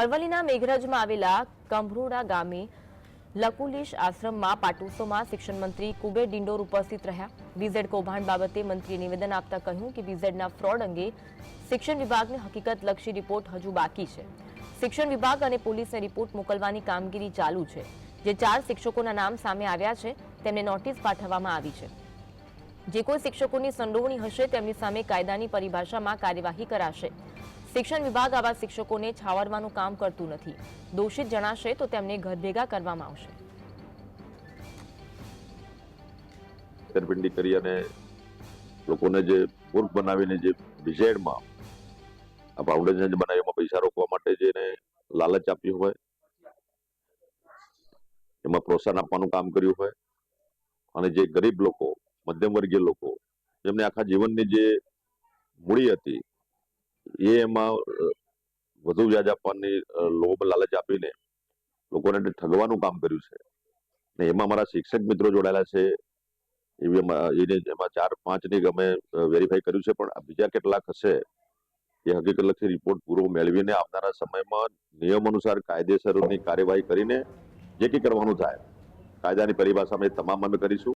અરવલ્લીના મેઘરજમાં આવેલા કંભરોડા ગામે લકુલીશ આશ્રમમાં પાટોસોમાં શિક્ષણ મંત્રી કુબેર ડિંડોર ઉપસ્થિત રહ્યા. વીઝેડ કૌભાંડ બાબતે મંત્રીએ નિવેદન આપતા કહ્યું કે વીઝેડના ફ્રોડ અંગે શિક્ષણ વિભાગને હકીકતલક્ષી રિપોર્ટ હજુ બાકી છે. શિક્ષણ વિભાગ અને પોલીસને રિપોર્ટ મોકલવાની કામગીરી ચાલુ છે. જે ચાર શિક્ષકોના નામ સામે આવ્યા છે, તેમને નોટિસ પાઠવવામાં આવી છે. જે કોઈ શિક્ષકોની સંડોવણી હશે, તેમની સામે કાયદાની પરિભાષામાં કાર્યવાહી કરાશે. શિક્ષણ વિભાગ આવા શિક્ષકોને છાવરવાનું કામ કરતું નથી. દોષિત જણાશે તો તેમને ઘર ભેગા કરવામાં આવશે. છેતરપિંડી કરી અને લોકોને જે મૂર્ખ બનાવીને જે વિઝેડમાં આ ફાઉન્ડેશન જે બનાવી પૈસા રોકવા માટે જેને લાલચ આપ્યું હોય, એમાં પ્રોત્સાહન આપવાનું કામ કર્યું હોય, અને જે ગરીબ લોકો મધ્યમ વર્ગીય લોકો, જેમને આખા જીવનની જે મૂડી હતી એ એમાં વધુ વ્યાજ આપવાની લોભ લાલચ આપીને લોકોને ઠગવાનું કામ કર્યું છે. ને એમાં મારા શિક્ષક મિત્રો જોડાયેલા છે. એવી એને એમાં ચાર પાંચની અમે વેરીફાઈ કર્યું છે. પણ બીજા કેટલાક હશે એ હકીકતલક્ષી રિપોર્ટ પૂરો મેળવીને આવનારા સમયમાં નિયમ અનુસાર કાયદેસરની કાર્યવાહી કરીને જે કંઈ કરવાનું થાય, કાયદાની પરિભાષામાં એ તમામ અમે કરીશું.